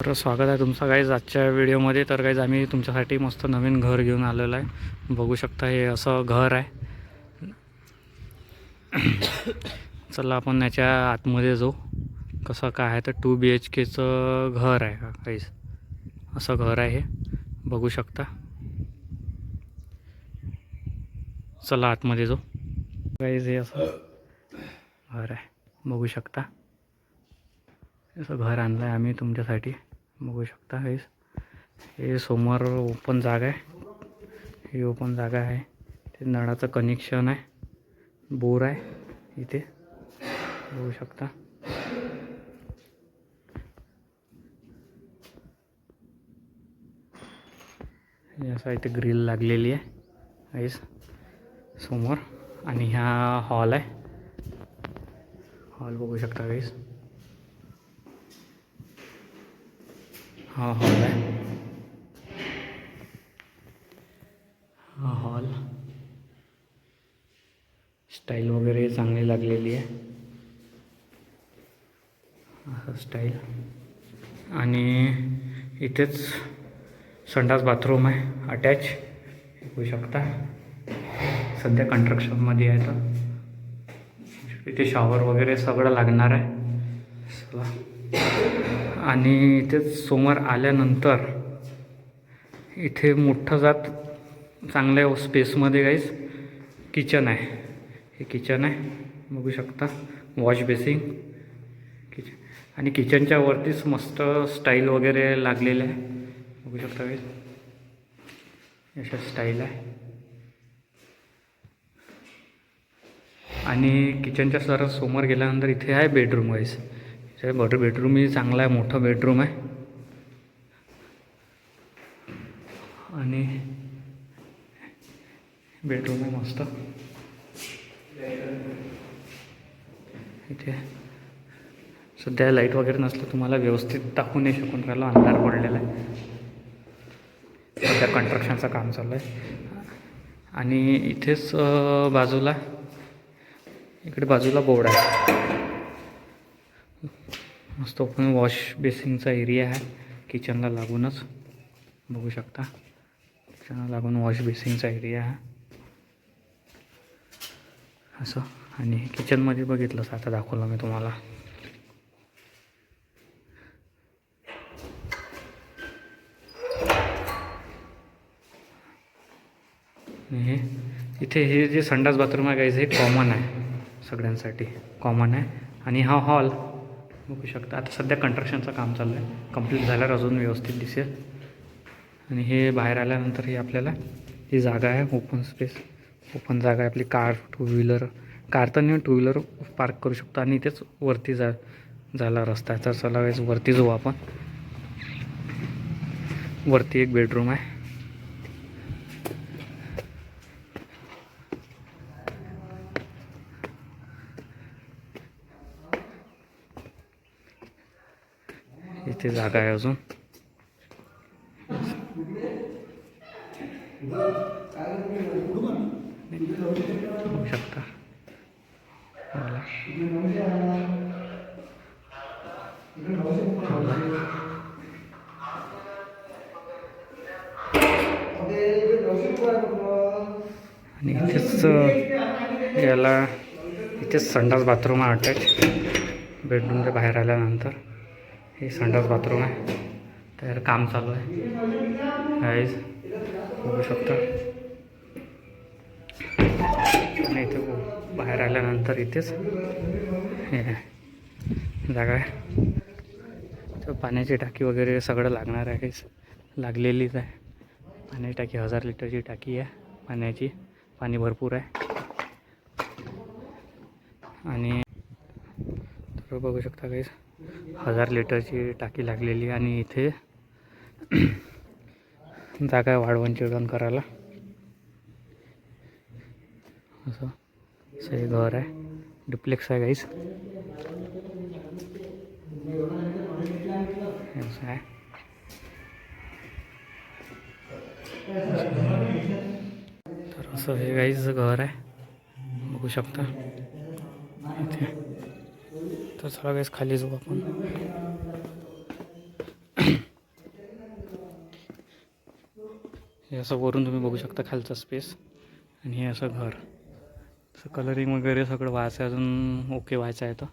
तर स्वागत आहे तुमचं काहीच आजच्या व्हिडिओमध्ये तर काहीच आम्ही तुमच्यासाठी मस्त नवीन घर घेऊन आलेलो आहे. बघू शकता हे असं घर आहे. चला आपण याच्या आतमध्ये जाऊ. कसं काय आहे तर टू बी एच केचं घर आहे का काहीच असं घर आहे हे. बघू शकता. चला आतमध्ये जाऊ. काहीच हे असं घर आहे. बघू शकता. असं घर आणलं आहे आम्ही तुमच्यासाठी. बघू शकता हे हे समोर ओपन जागा आहे. ही ओपन जागा आहे. ते नळाचं कनेक्शन आहे. बोर आहे इथे. बघू शकता. हे असं इथे ग्रिल लागलेली आहे. काहीच समोर. आणि ह्या हॉल आहे. हॉल बघू शकता काहीच हा हॉल आहे. हा हॉल. स्टाईल वगैरे चांगली लागलेली आहे. असं स्टाईल. आणि इथेच संडास बाथरूम आहे अटॅच. होऊ शकता. सध्या कन्स्ट्रक्शनमध्ये आहे तर इथे शॉवर वगैरे सगळं लागणार आहे. चला. आणि इथे समोर आल्यानंतर इथे मोठं जात चांगल्या स्पेसमध्ये काहीच किचन आहे. हे किचन आहे. बघू शकता वॉश बेसिंग किचन आणि किचनच्या वरतीच मस्त स्टाईल वगैरे लागलेलं आहे. बघू शकता काही अशा स्टाईल आहे. आणि किचनच्या सर समोर गेल्यानंतर इथे आहे बेडरूम वाईज इथे बटर बेडरूमही चांगला आहे मोठं बेडरूम आहे. आणि बेडरूम आहे मस्त. इथे सध्या लाइट वगैरे नसलं तुम्हाला व्यवस्थित दाखवू नाही शकून राहिलं अंधार पडलेला आहे. सध्या कन्स्ट्रक्शनचं काम चालू आहे. आणि इथेच बाजूला इकडे बाजूला बोर्ड आहे. मस्त ओपन वॉश बेसिनचा एरिया आहे. किचनला लागूनच. बघू शकता. किचनला लागून वॉश बेसिनचा एरिया आहे. असं. आणि किचनमध्ये बघितलंच आता दाखवलं मी तुम्हाला. हे इथे हे जे संडास बाथरूम आहे गाईज हे कॉमन आहे. सगळ्यांसाठी कॉमन आहे. आणि हा हॉल बघू शकता. आता सध्या कंट्रक्शनचं काम चालू आहे. कंप्लीट झाल्यावर अजून व्यवस्थित दिसेल. आणि हे बाहेर आल्यानंतर हे आपल्याला ही जागा आहे ओपन स्पेस ओपन जागा आहे आपली कार टू व्हीलर कार तर नाही टू व्हीलर पार्क करू शकतो आणि इथेच वरती जा झाला रस्ता आहे. तर चला वरती जाऊ आपण. वरती एक बेडरूम आहे. इथे जागा आहे अजून. बघू शकता. मला आणि इथेच याला इथेच संडास बाथरूम आहे अटॅच बेडरूमच्या बाहेर आल्यानंतर. हे संडास बाथरूम आहे. तर काम चालू आहे. गाईज बघू शकता. आणि इथे बाहेर आल्यानंतर इथेच हे आहे, जागा आहे. तर पाण्याची टाकी वगैरे सगळं लागणार आहे काहीच लागलेलीच आहे. पाण्याची टाकी हजार लिटरची टाकी आहे. पाण्याची. पाणी भरपूर आहे. आणि तर बघू शकता काहीच हजार लिटरची टाकी लागलेली आणि इथे जागा आहे वाढवण चिडवण करायला. असं असं हे घर आहे. डुप्लेक्स आहे काहीच आहे. तर असं हे काहीच घर आहे. बघू शकता. इथे. तर चला वेळेस खाली जाऊ आपण. हे असं वरून तुम्ही बघू शकता खालचा स्पेस आणि हे असं घर. असं कलरिंग वगैरे सगळं व्हायचं अजून ओके व्हायचं आहे तर